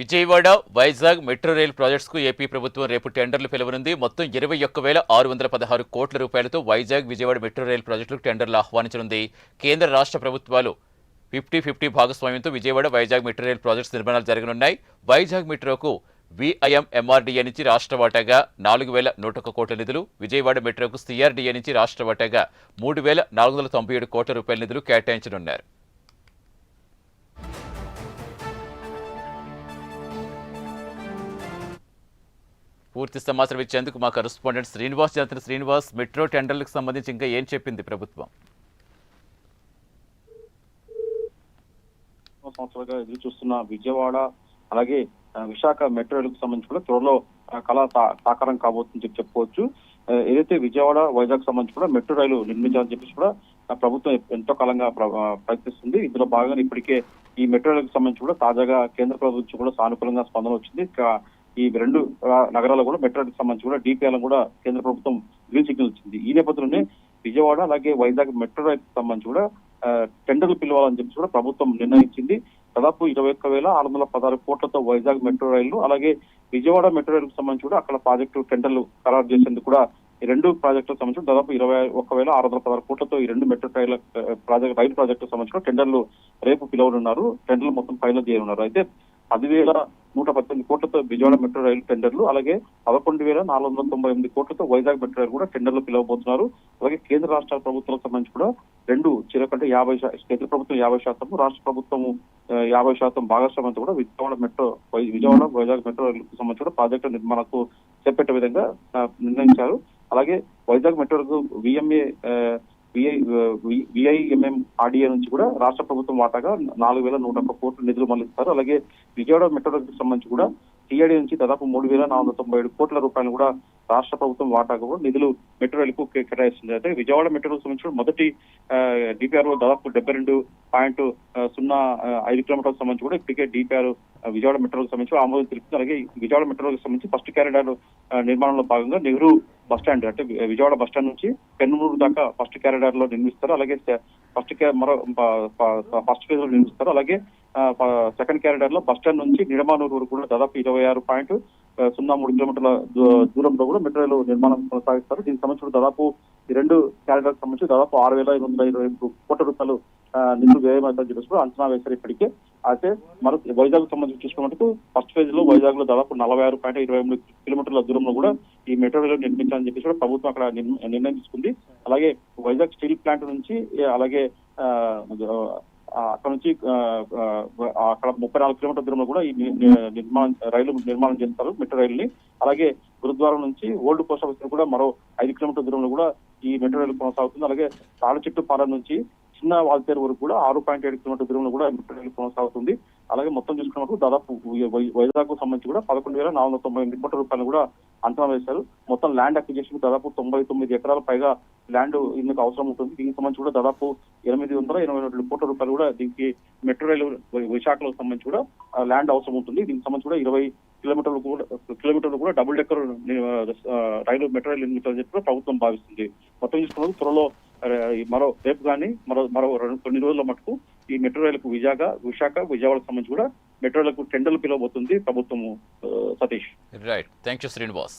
Vijayawada Vizag metro rail ప్రాజెక్ట్స్కు AP ప్రభుత్వం రేపు టెండర్లు పిలువనుంది. మొత్తం ఇరవై ఒక్క వేల ఆరు వందల పదహారు కోట్ల రూపాయలతో వైజాగ్ విజయవాడ మెట్రో రైల్ ప్రాజెక్టులకు టెండర్లు ఆహ్వానించనుంది. కేంద్ర రాష్ట్ర ప్రభుత్వాలు ఫిఫ్టీ ఫిఫ్టీ భాగస్వామ్యంతో Vijayawada Vizag metro rail projects నిర్మాణాలు జరగనున్నాయి. వైజాగ్ మెట్రోకు విఐఎం ఎంఆర్డీఏ నుంచి రాష్ట్ర వాటాగా నాలుగు వేల నూట ఒక కోట్ల నిధులు విజయవాడ మెట్రోకు సిఆర్డీఏ నుంచి రాష్ట్ర వాటాగా మూడు వేల నాలుగు వందల తొంభై ఏడు కోట్ల రూపాయల నిధులు కేటాయించనున్నారు. పూర్తి సమాచారం ఇచ్చేందుకు మా కరస్పాండెంట్ శ్రీనివాస్ జాతర శ్రీనివాస్ మెట్రో టెండర్లకు సంబంధించి ఇంకా ఏం చెప్పింది ప్రభుత్వం? సంవత్సరాలుగా ఎదురు చూస్తున్న విజయవాడ అలాగే విశాఖ మెట్రోలకు సంబంధించి కూడా త్వరలో కళా కళ సాకారం కాబోతుందని చెప్పి చెప్పుకోవచ్చు. ఏదైతే విజయవాడ వైజాగ్ సంబంధించి కూడా మెట్రో రైలు నిర్మించాలని చెప్పేసి కూడా ప్రభుత్వం ఎంతో కాలంగా ప్ర- ప్రయత్నిస్తుంది. ఇందులో భాగంగా ఇప్పటికే ఈ మెట్రో రైలుకు సంబంధించి కూడా తాజాగా కేంద్ర ప్రభుత్వం కూడా సానుకూలంగా స్పందన వచ్చింది. ఈ రెండు ఆ, నగరాల్లో కూడా మెట్రో సంబంధించి కూడా డిపిఎల్ కూడా కేంద్ర ప్రభుత్వం గ్రీన్ సిగ్నల్ ఇచ్చింది. ఈ నేపథ్యంలోనే విజయవాడ అలాగే వైజాగ్ మెట్రో రైల్ సంబంధించి కూడా టెండర్లు పిలవాలని చెప్పి కూడా ప్రభుత్వం నిర్ణయించింది. దాదాపు ఇరవై ఒక్క వేల ఆరు వందల పదహారు కోట్లతో వైజాగ్ మెట్రో రైలు అలాగే విజయవాడ మెట్రో రైలుకు సంబంధించి కూడా అక్కడ ప్రాజెక్టు టెండర్లు ఖరారు చేసేందుకు కూడా ఈ రెండు ప్రాజెక్టులకు సంబంధించి దాదాపు ఇరవై ఒక్క వేల ఆరు వందల పదహారు కోట్లతో ఈ రెండు మెట్రో రైలు ప్రాజెక్ట్ రైలు ప్రాజెక్టులకు సంబంధించి టెండర్లు రేపు పిలవనున్నారు. టెండర్లు మొత్తం ఫైనల్ చేయనున్నారు. అయితే పదివేల నూట పద్దెనిమిది కోట్లతో విజయవాడ మెట్రో రైలు టెండర్లు అలాగే పదకొండు వేల నాలుగు వందల తొంభై ఎనిమిది కోట్లతో వైజాగ్ మెట్రో రైలు కూడా టెండర్లు పిలవబోతున్నారు. అలాగే కేంద్ర రాష్ట్ర ప్రభుత్వాలకు సంబంధించి కూడా రెండు చిరకంటే యాభై శా- కేంద్ర ప్రభుత్వం యాభై శాతం రాష్ట్ర ప్రభుత్వం యాభై శాతం భాగస్వామ్యంతో కూడా విజయవాడ మెట్రో విజయవాడ వైజాగ్ మెట్రో రైలుకు సంబంధించి కూడా ప్రాజెక్టు నిర్మాణకు చేపట్టే విధంగా నిర్ణయించారు. అలాగే Vizag metro VMA VI VIMM RDA నుంచి కూడా రాష్ట్ర ప్రభుత్వం వాటాగా నాలుగు వేల నూట ఒక్క కోట్ల నిధులు మళ్ళిస్తారు. అలాగే విజయవాడ మెట్రో సంబంధించి కూడా టీఆర్డీ నుంచి దాదాపు మూడు వేల నాలుగు వందల తొంభై ఏడు కోట్ల రూపాయలు కూడా రాష్ట్ర ప్రభుత్వం వాటాగా కూడా నిధులు మెట్రో రైలుకు కేటాయిస్తుంది. అయితే విజయవాడ మెట్రో సంబంధించి మొదటి డిపిఆర్ దాదాపు డెబ్బై రెండు పాయింట్ సున్నా ఐదు కిలోమీటర్లకు సంబంధించి కూడా ఇప్పటికే డిపిఆర్ విజయవాడ మెట్రోకి సంబంధించి ఆమోదం తెలుపుతుంది అలాగే విజయవాడ మెట్రోకి సంబంధించి ఫస్ట్ క్యారిడార్ నిర్మాణంలో భాగంగా నెహ్రూ బస్ స్టాండ్ అంటే విజయవాడ బస్ స్టాండ్ నుంచి పెన్నూరు దాకా ఫస్ట్ క్యారిడార్లో నిర్మిస్తారు. అలాగే ఫస్ట్ మరో ఫస్ట్ ఫేజ్లో నిర్మిస్తారు. అలాగే సెకండ్ క్యారిడార్లో బస్ స్టాండ్ నుంచి నిడమానూరు వరకు కూడా దాదాపు ఇరవై ఆరు పాయింట్ సున్నా మూడు కిలోమీటర్ల దూ- దూరంలో కూడా మెట్రో నిర్మాణం కొనసాగిస్తారు. దీనికి సంబంధించిన దాదాపు ఈ రెండు క్యారిడార్ సంబంధించి దాదాపు ఆరు వేల ఐదు వందల ఇరవై కోట్ల రూపాయలు నిధులు వ్యయమవుతాయని చెప్పేసి కూడా అంచనా వేశారు ఇప్పటికే. అయితే మన వైజాగ్ సంబంధించి చూసుకున్నట్టు ఫస్ట్ ఫేజ్లో వైజాగ్లో దాదాపు నలభై ఆరు పాయింట్ ఇరవై మూడు కిలోమీటర్ల దూరంలో కూడా ఈ మెట్రో రైలు నిర్మించాలని చెప్పేసి కూడా ప్రభుత్వం అక్కడ నిర్ణ- నిర్ణయం తీసుకుంది. అలాగే వైజాగ్ స్టీల్ ప్లాంట్ నుంచి అలాగే ఆ, అక్కడ నుంచి అక్కడ ముప్పై నాలుగు కిలోమీటర్ల దూరంలో కూడా ఈ నిర్మాణం రైలు నిర్మాణం చేస్తారు మెట్రో రైలుని అలాగే గురుద్వారం నుంచి ఓల్డ్ పోస్ట్ ఆఫీస్ కూడా మరో ఐదు కిలోమీటర్ల దూరంలో కూడా ఈ మెట్రో రైలు కొనసాగుతుంది. అలాగే తాళచెట్టు పాలన నుంచి చిన్న వాల్తేరు వరకు కూడా ఆరు పాయింట్ ఏడు కిలోమీటర్ దూరంలో కూడా మెట్రో రైలు కొనసాగుతుంది. అలాగే మొత్తం చూసుకున్నప్పుడు దాదాపు వైజాగ్ సంబంధించి కూడా పదకొండు వేల నాలుగు వందల తొంభై ఎనిమిది కోట్ల రూపాయలు కూడా అంచనా వేశారు. మొత్తం ల్యాండ్ అక్విజిషన్ దాదాపు తొంభై తొమ్మిది ఎకరాల పైగా ల్యాండ్ ఇందుకు అవసరం ఉంటుంది. దీనికి సంబంధించి కూడా దాదాపు ఎనిమిది వందల ఎనభై రెండు కోట్ల రూపాయలు కూడా దీనికి మెట్రో రైలు విశాఖలకు సంబంధించి కూడా ల్యాండ్ అవసరం ఉంటుంది. దీనికి సంబంధించి కూడా ఇరవై కిలోమీటర్లు కూడా కిలోమీటర్లు కూడా double decker rail metro rail నిర్మించాలని చెప్పి ప్రభుత్వం భావిస్తుంది. మొత్తం చూసుకున్నప్పుడు త్వరలో ఈ మరో రేపు కానీ మరో మరో రెండు కొన్ని రోజుల మటుకు ఈ మెట్రో రైలుకు విజాగ విశాఖ విజయవాడకు సంబంధించి కూడా మెట్రో రైలుకు టెండర్లు పిలవబోతుంది ప్రభుత్వము Satish. Right thank you Srinivas